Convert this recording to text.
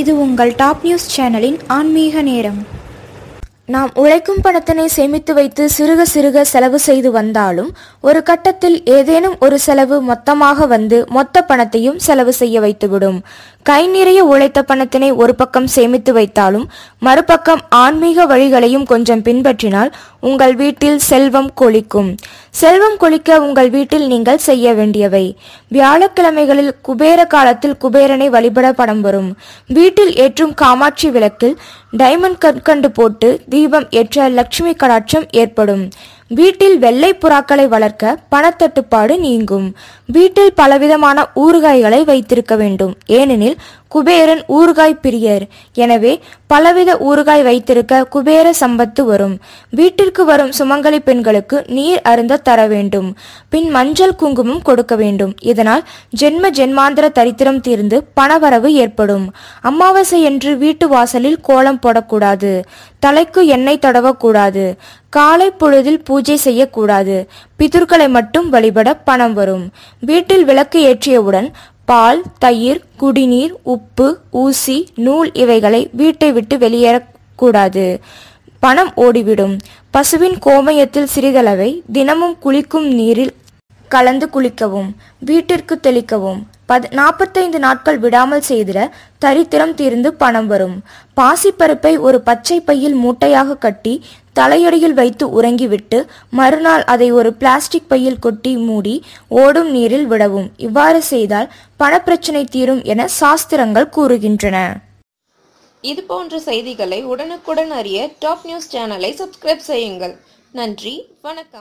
இது உங்கள் top news சேனலின் ஆன்மீக நேரம். நாம் உழைக்கும் பணத்தினை சேமித்து வைத்து சிறுக சிறுக செலவு செய்து வந்தாலும் ஒரு கட்டத்தில் ஏதேனும் ஒரு செலவு மொத்தமாக வந்து மொத்த பணத்தையும் செலவு செய்ய வைத்துவிடும். கை நிறைய உழைத்த பணத்தினை ஒரு பக்கம் சேமித்து வைத்தாலும் மறுபக்கம் ஆன்மீக வழிகளையும் கொஞ்சம் பின்பற்றினால் உங்கள் வீட்டில் செல்வம் கொளிக்கும். செல்வம் கொளிக்க உங்கள் வீட்டில் நீங்கள் செய்ய வேண்டியவை. வியாழக்கிழமைகளில் குபேர காலத்தில் குபேரனை வழிபட படம் வரும். வீட்டில் ஏற்றும் காமாட்சி விளக்கில் டைமண்ட் கற்கண்டு போட்டு தீபம் ஏற்ற லட்சுமி கடாட்சம் ஏற்படும். வீட்டில் வெள்ளை புறாக்களை வளர்க்க பணத்தட்டுப்பாடு நீங்கும். வீட்டில் பலவிதமான ஊறுகாய்களை வைத்திருக்க வேண்டும். ஏனெனில் குபேரன் ஊறுகாய் பிரியர். எனவே பலவித ஊறுகாய் வைத்திருக்க குபேர சம்பத்து வரும். வீட்டிற்கு வரும் சுமங்கலி பெண்களுக்கு நீர் அருந்த தர வேண்டும். பின் மஞ்சள் குங்குமம் கொடுக்க வேண்டும். இதனால் ஜென்ம ஜென்மாந்திர தரித்திரம் தீர்ந்து பணவரவு ஏற்படும். அமாவாசை என்று வீட்டு வாசலில் கோலம் போடக்கூடாது. தலைக்கு எண்ணெய் தடவக்கூடாது. காலை பொழுதில் பூஜை செய்யக்கூடாது. பிதுர்களை மட்டும் வழிபட பணம் வரும். வீட்டில் விளக்கு ஏற்றியவுடன் பால் தயிர் குடிநீர் உப்பு ஊசி நூல் இவைகளை வீட்டை விட்டு வெளியேறக்கூடாது பணம் ஓடிவிடும். பசுவின் கோமயத்தில் சிறிதளவை தினமும் குளிக்கும் நீரில் கலந்து குளிக்கவும் வீட்டிற்கு தெளிக்கவும். பத் நாற்பத்தைந்து நாட்கள் விடாமல் செய்திட தரித்திரம் தீர்ந்து பணம் வரும். பாசிப்பருப்பை ஒரு பச்சை பையில் மூட்டையாக கட்டி தலையடியில் வைத்து உறங்கிவிட்டு மறுநாள் அதை ஒரு பிளாஸ்டிக் பையில் கொட்டி மூடி ஓடும் நீரில் விடவும். இவ்வாறு செய்தால் பணப்பிரச்சனை தீரும் என சாஸ்திரங்கள் கூறுகின்றன. இது போன்ற செய்திகளை உடனுக்குடன் அறிய டாப் நியூஸ் சேனலை சப்ஸ்கிரைப் செய்யுங்கள். நன்றி. வணக்கம்.